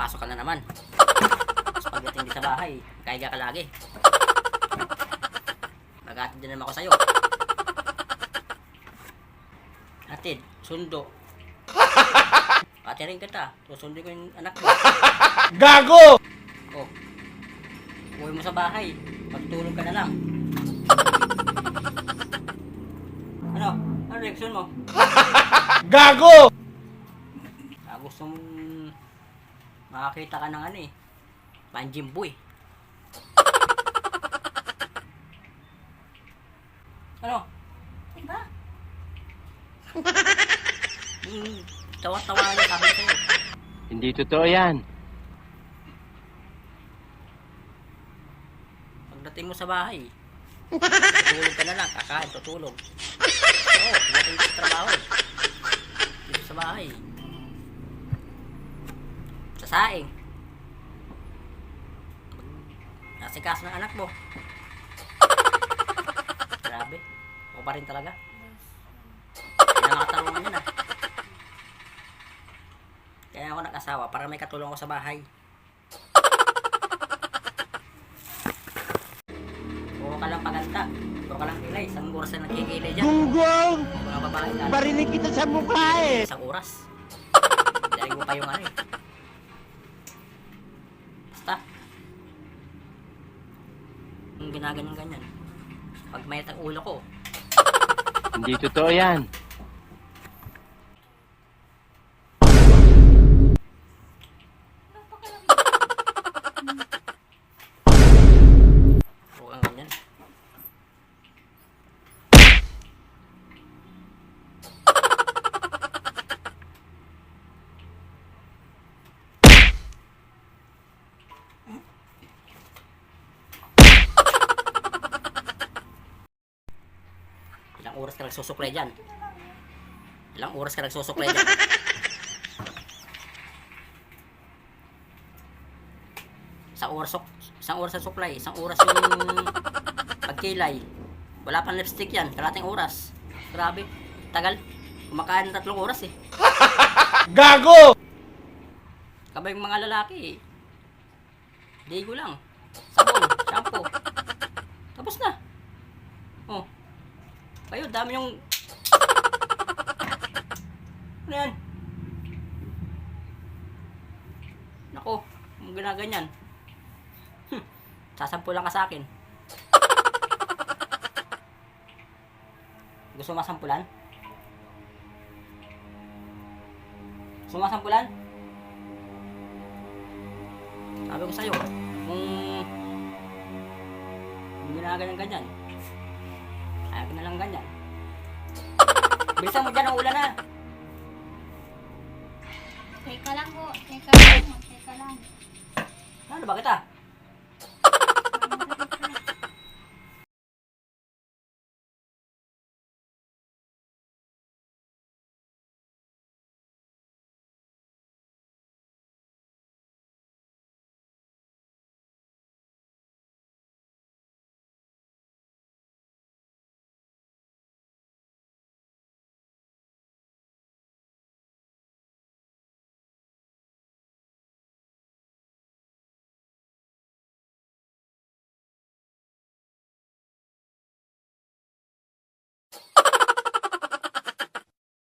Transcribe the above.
Pasok ka na naman. Tapos pagdating di sa bahay, kaiga ka lagi. Magatid din naman ako sa'yo. Atid, sundo. Ate rin kita. Susundin ko yung anak mo. Gago! Oh. Uwi mo sa bahay. Magtulog ka na lang. Ano? Ano reaction mo? Gago! Ah, gusto mong makakita ka ng ano eh. Panjimbo eh. Ano? Diba? Hmm, tawa-tawa na sabi sa'yo. Hindi totoo yan. Pagdating mo sa bahay, tutulog ka na lang, kakain, tutulog. Oo, pagdating ka sa trabaho. Dito sa bahay. Sa saing. Nasikas ng anak mo. Grabe. Ako pa rin talaga. Kaya makatarungan yun ah. Kaya ako nag-asawa para may katulong ako sa bahay. Puro ka lang paganda. Puro ka lang kilay. Isang oras na nagkikilay dyan. Gunggong! Mga babae. Barinig kita sa mukha eh! Isang oras. Dahil mo pa yung ano eh. Yung ginaganyan ganyan. Pag may ang ulo ko, Hindi totoo yan. puro kang ganyan. Ilang oras ka nagsusuklay dyan? Ilang oras ka nagsusuklay dyan? Isang oras, isang oras sa supply, isang oras yung pagkilay. Wala pang lipstick yan, kalating oras. Grabe, tagal. Kumakain ng tatlong oras eh. Gago! Kabay mga lalaki eh. Ligo lang. Sabon, shampoo. Tapos na. Oh. Kayo, dami yung... Ano yan? Nako, ginaganyan. Hmm, sasampu lang ka sa akin. Gusto masampulan? Gusto mo masampulan? Sabi ko sa'yo, kung kung ginaganyan ganyan, ayaw ko na lang ganyan. Bilisan mo dyan ang ulan na. Teka lang po, teka lang, teka lang. Ano ba kita?